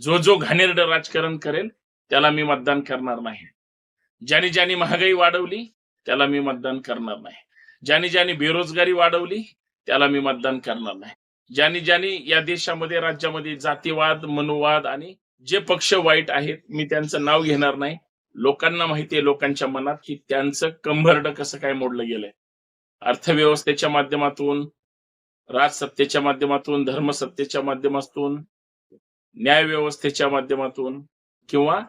जो जो घाणेरड राजकारण करेल त्याला मी मतदान करणार नाही. ज्याने ज्याने महागाई वाढवली त्याला मी मतदान करणार नाही. ज्याने ज्याने बेरोजगारी वाढवली त्याला मी मतदान करणार नाही. ज्याने ज्याने या देशामध्ये राज्यामध्ये जातीवाद मनुवाद आणि जे पक्ष वाईट आहेत मी त्यांचं नाव घेणार नाही. लोकांना माहिती आहे लोकांच्या मनात की त्यांचं कंभरड कसं काय मोडलं गेलंय. अर्थव्यवस्थेच्या माध्यमातून राजसत्तेच्या माध्यमातून धर्मसत्तेच्या माध्यमातून न्याय व्यवस्थेच्या माध्यमातून किंवा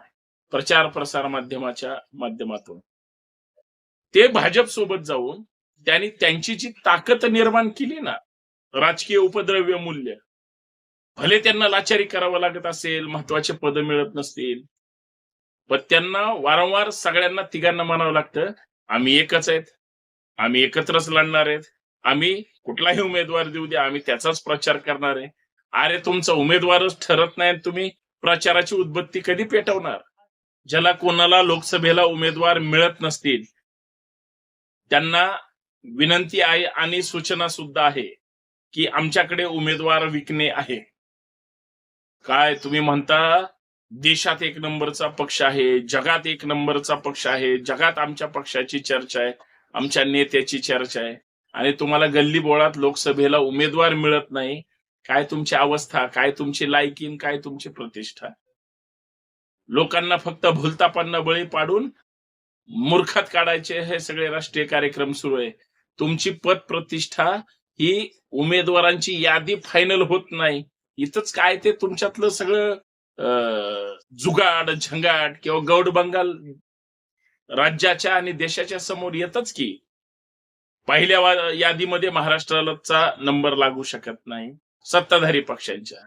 प्रचार प्रसार माध्यमाच्या माध्यमातून. ते भाजप सोबत जाऊन त्यांनी त्यांची जी ताकद निर्माण केली ना राजकीय उपद्रव्य मूल्य भले त्यांना लाचारी करावं लागत असेल महत्त्वाचे पद मिळत नसतील पण त्यांना वारंवार सगळ्यांना तिघांना म्हणावं लागतं आम्ही एकच आहेत आम्ही एकत्रच लढणार आहेत आम्ही कुठलाही उमेदवार देऊ द्या आम्ही त्याचाच प्रचार करणार आहे. अरे तुमचा उमेदवारच ठरत नाही तुम्ही प्रचाराची उद्बत्ती कधी पेटवणार? ज्याला कोणाला लोकसभेला उमेदवार मिळत नसतील त्यांना विनंती आहे आणि सूचना सुद्धा आहे की आमच्याकडे उमेदवार विकणे आहे. काय तुम्ही म्हणता देशात एक नंबरचा पक्ष आहे जगात एक नंबरचा पक्ष आहे जगात आमच्या पक्षाची चर्चा आहे आमच्या नेत्याची चर्चा आहे आणि तुम्हाला गल्ली बोळात लोकसभेला उमेदवार मिळत नाही काय तुमची अवस्था काय तुमची लायकीन काय तुमची प्रतिष्ठा? लोकांना फक्त भूलतापांना बळी पाडून मूर्खात काढायचे हे सगळे राष्ट्रीय कार्यक्रम सुरू आहे. तुमची पद प्रतिष्ठा ही उमेदवारांची यादी फायनल होत नाही. इथंच काय ते तुमच्यातलं सगळं जुगाड झंगाट किंवा गौड बंगाल राज्याच्या आणि देशाच्या समोर येतच की पहिल्या यादीमध्ये महाराष्ट्राचा नंबर लागू शकत नाही. सत्ताधारी पक्षांच्या.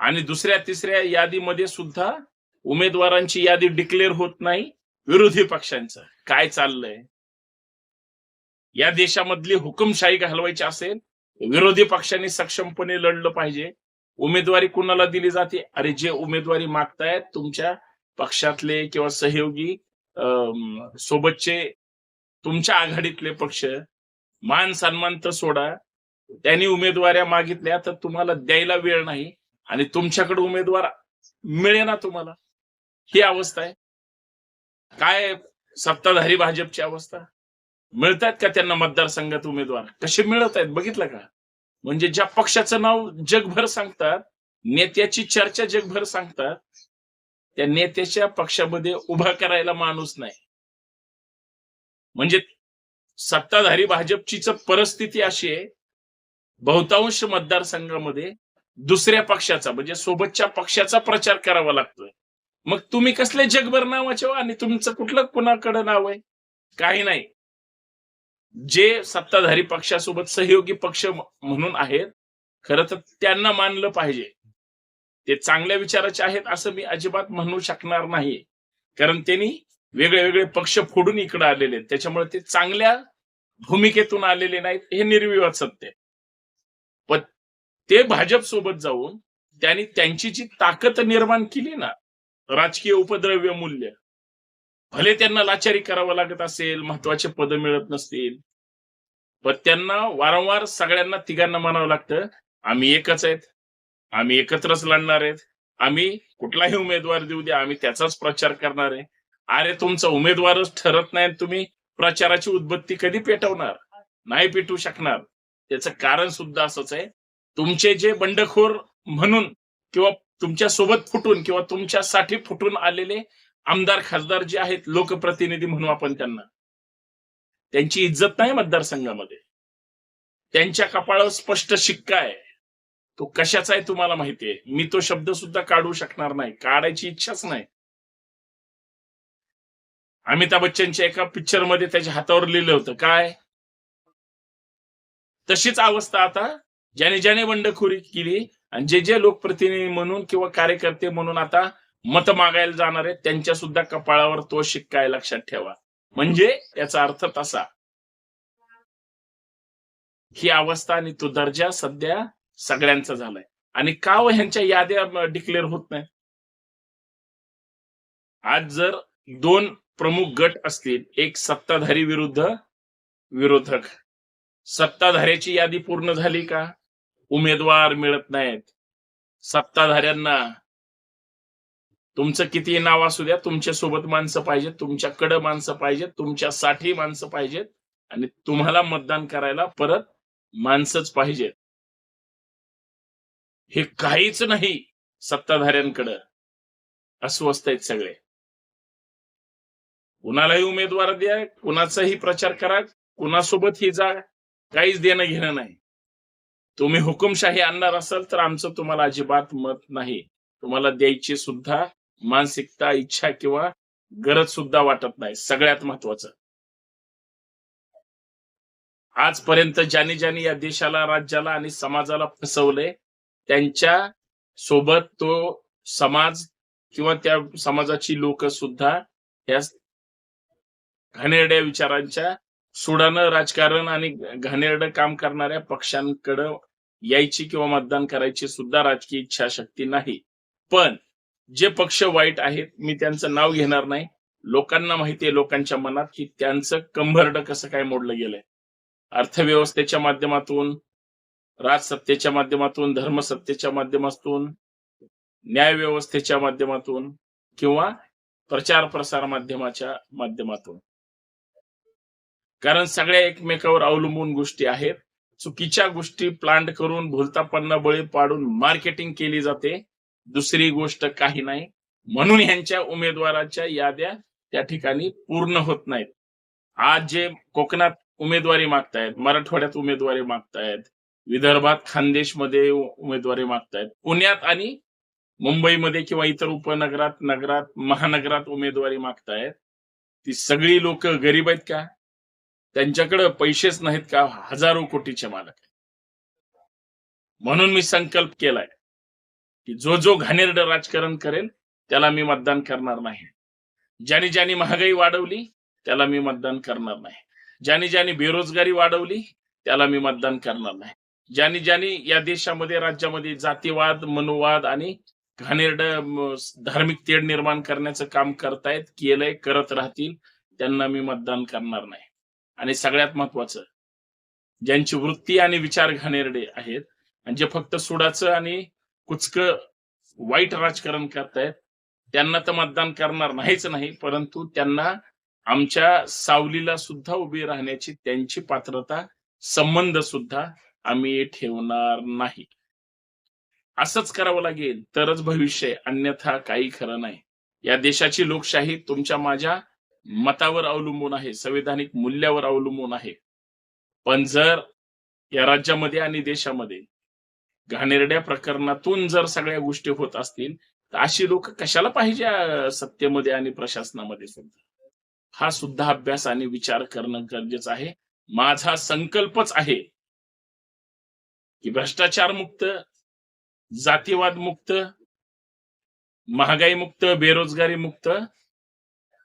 आणि दुसऱ्या तिसऱ्या यादीमध्ये सुद्धा उमेदवारांची यादी डिक्लेअर होत नाही विरोधी पक्षांचं. काय चाललंय? या देशामधली हुकुमशाही घालवायची असेल विरोधी पक्षांनी सक्षमपणे लढलं पाहिजे. उमेदवारी कुणाला दिली जाते? अरे जे उमेदवारी मागतायत तुमच्या पक्षातले किंवा सहयोगी सोबतचे तुमच्या आघाडीतले पक्ष मान सन्मान तर सोडा. त्यांनी उमेदवाऱ्या मागितल्या तर तुम्हाला द्यायला वेळ नाही आणि तुमच्याकडे उमेदवार मिळेना तुम्हाला. ही अवस्था आहे. काय सत्ताधारी भाजपची अवस्था? मिळतात का त्यांना मतदारसंघात उमेदवार? कसे मिळत आहेत? बघितलं का? म्हणजे ज्या पक्षाचं नाव जगभर सांगतात नेत्याची चर्चा जगभर सांगतात त्या नेत्याच्या पक्षामध्ये उभा करायला माणूस नाही. म्हणजे सत्ताधारी भाजपचीच परिस्थिती अशी आहे बहुतांश मतदारसंघामध्ये दुसऱ्या पक्षाचा म्हणजे सोबतच्या पक्षाचा प्रचार करावा लागतोय. मग तुम्ही कसले जगभर नावाचे आणि तुमचं कुठलं कुणाकडे नाव आहे? काही नाही. जे सत्ताधारी पक्षासोबत सहयोगी पक्ष म्हणून आहेत खरं तर त्यांना मानलं पाहिजे. ते चांगल्या विचाराचे आहेत असं मी अजिबात म्हणू शकणार नाही. कारण त्यांनी वेगळे वेगळे पक्ष फोडून इकडे आलेले आहेत. त्याच्यामुळे ते चांगल्या भूमिकेतून आलेले नाहीत हे निर्विवाद सत्य पण ते भाजप सोबत जाऊन त्यांनी त्यांची जी ताकद निर्माण केली ना राजकीय उपद्रव्य मूल्य भले त्यांना लाचारी करावं लागत असेल महत्त्वाचे पद मिळत नसतील पण त्यांना वारंवार सगळ्यांना तिघांना म्हणावं लागतं आम्ही एकच आहेत आम्ही एकत्रच लढणार आहेत आम्ही कुठलाही उमेदवार देऊ द्या आम्ही त्याचाच प्रचार करणार आहे. अरे तुमचा उमेदवारच ठरत नाही तुम्ही प्रचाराची उद्बत्ती कधी पेटवणार? नाही पेटवू शकणार. त्याचं कारण सुद्धा असंच आहे. तुमचे जे बंडखोर म्हणून किंवा तुमच्यासोबत फुटून किंवा तुमच्यासाठी फुटून आलेले आमदार खासदार जे आहेत लोकप्रतिनिधी म्हणू आपण त्यांना. त्यांची इज्जत नाही मतदारसंघामध्ये. त्यांच्या कपाळावर स्पष्ट शिक्का आहे. तो कशाचा आहे तुम्हाला माहितीये मी तो शब्द सुद्धा काढू शकणार नाही. काढायची इच्छाच नाही. अमिताभ बच्चनच्या एका पिक्चरमध्ये त्याच्या हातावर लिहिलं होतं. काय? तशीच अवस्था आता. ज्याने ज्याने बंडखोरी केली आणि जे जे लोकप्रतिनिधी म्हणून किंवा कार्यकर्ते म्हणून आता मत मागायला जाणार आहेत त्यांच्या सुद्धा कपाळावर तो शिक्का आहे लक्षात ठेवा. म्हणजे याचा अर्थ तसा. ही अवस्था आणि तो दर्जा सध्या सगळ्यांचा झालाय. आणि का व ह्यांच्या याद्या डिक्लेअर होत नाही आज जर दोन प्रमुख गट असतील एक सत्ताधारी विरुद्ध विरोधक. सत्ताधाऱ्याची यादी पूर्ण झाली का? उमेदवार मिळत नाहीत. सत्ताधाऱ्यांना तुमचं किती नाव असू द्या तुमच्यासोबत माणसं पाहिजेत तुमच्याकडं माणसं पाहिजेत तुमच्यासाठी माणसं पाहिजेत आणि तुम्हाला मतदान करायला परत माणसंच पाहिजेत. हे काहीच नाही सत्ताधाऱ्यांकडं. अस्वस्थ आहेत सगळे. कुणालाही उमेदवार द्या कुणाचाही प्रचार करा कुणासोबतही जा काहीच देणं घेणं नाही. तुम्ही हुकुमशाही आणणार असाल तर आमचं तुम्हाला अजिबात मत नाही. तुम्हाला द्यायची सुद्धा मानसिकता इच्छा किंवा गरज सुद्धा वाटत नाही. सगळ्यात महत्वाचं. आजपर्यंत ज्याने ज्याने या देशाला राज्याला आणि समाजाला फसवले त्यांच्यासोबत तो समाज किंवा त्या समाजाची लोक सुद्धा या घाणेरड्या विचारांच्या सुडानं राजकारण आणि घाणेरडं काम करणाऱ्या पक्षांकडं यायची किंवा मतदान करायची सुद्धा राजकीय इच्छाशक्ती नाही. पण जे पक्ष वाईट आहेत मी त्यांचं नाव घेणार नाही. लोकांना माहिती आहे लोकांच्या मनात की त्यांचं कंभरड कसं काय मोडलं गेलंय. अर्थव्यवस्थेच्या माध्यमातून राजसत्तेच्या माध्यमातून धर्मसत्तेच्या माध्यमातून न्याय व्यवस्थेच्या माध्यमातून किंवा प्रचार प्रसार माध्यमाच्या माध्यमातून. कारण सगळ्या एकमेकावर अवलंबून गोष्टी आहेत. चुकीच्या गोष्टी प्लांट करून भूलतापांना बळी पाडून मार्केटिंग केली जाते. दुसरी गोष्ट काही नाही. म्हणून यांच्या उमेदवाराच्या याद्या त्या ठिकाणी पूर्ण होत नाहीत. आज जे कोकणात उमेदवारी मागतायत मराठवाड्यात उमेदवारी मागतायत विदर्भात खानदेशमध्ये उमेदवारी मागतायत पुण्यात आणि मुंबईमध्ये किंवा इतर उपनगरात नगरात महानगरात उमेदवारी मागतायत. ती सगळी लोक गरीब आहेत का? त्यांच्याकडे पैसेच नाहीत का? हजारो कोटीचे मालक आहेत. म्हणून मी संकल्प केलाय की जो जो घाणेरड राजकारण करेल त्याला मी मतदान करणार नाही. ज्याने ज्याने महागाई वाढवली त्याला मी मतदान करणार नाही. ज्याने ज्याने बेरोजगारी वाढवली त्याला मी मतदान करणार नाही. ज्याने ज्याने या देशामध्ये राज्यामध्ये जातीवाद मनुवाद आणि घाणेरड धार्मिक तेढ निर्माण करण्याचं काम करतायत केलंय करत राहतील त्यांना मी मतदान करणार नाही. आणि सगळ्यात महत्वाचं ज्यांची वृत्ती आणि विचार घाणेरडे आहेत आणि जे फक्त सुडाचं आणि कुचक वाईट राजकारण करतायत त्यांना तर मतदान करणार नाहीच नाही परंतु त्यांना आमच्या सावलीला सुद्धा उभी राहण्याची त्यांची पात्रता संबंध सुद्धा आम्ही ठेवणार नाही. असंच करावं लागेल तरच भविष्य अन्यथा काही खरं नाही. या देशाची लोकशाही तुमच्या माझ्या मतावर अवलंबून आहे संविधानिक मूल्यावर अवलंबून आहे. पण जर या राज्यामध्ये आणि देशामध्ये घाणेरड्या प्रकरणातून जर सगळ्या गोष्टी होत असतील तर अशी लोक कशाला पाहिजे सत्तेमध्ये आणि प्रशासनामध्ये सुद्धा हा सुद्धा अभ्यास आणि विचार करणं गरजेचं आहे. माझा संकल्पच आहे की भ्रष्टाचार मुक्त जातीवाद मुक्त महागाई मुक्त बेरोजगारी मुक्त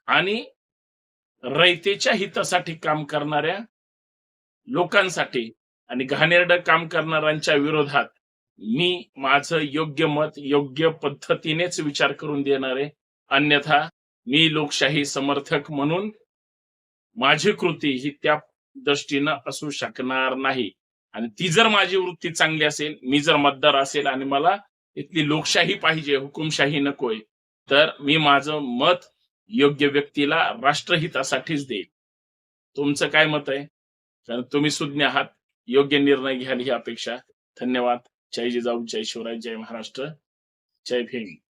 आणि रयतेच्या हितासाठी काम करणाऱ्या लोकांसाठी आणि घाणेरडं काम करणाऱ्यांच्या विरोधात मी माझं योग्य मत योग्य पद्धतीनेच विचार करून देणार आहे. अन्यथा मी लोकशाही समर्थक म्हणून माझी कृती ही त्या दृष्टीनं असू शकणार नाही. आणि ती जर माझी वृत्ती चांगली असेल मी जर मतदार असेल आणि मला इथली लोकशाही पाहिजे हुकुमशाही नकोय तर मी माझं मत योग्य व्यक्तीला राष्ट्रहितासाठीच देईल. तुमचं काय मत आहे? कारण तुम्ही सुज्ञ आहात योग्य निर्णय घ्याल ही अपेक्षा. धन्यवाद. जय जिजाऊ जय शिवराय जय महाराष्ट्र. जय भीम.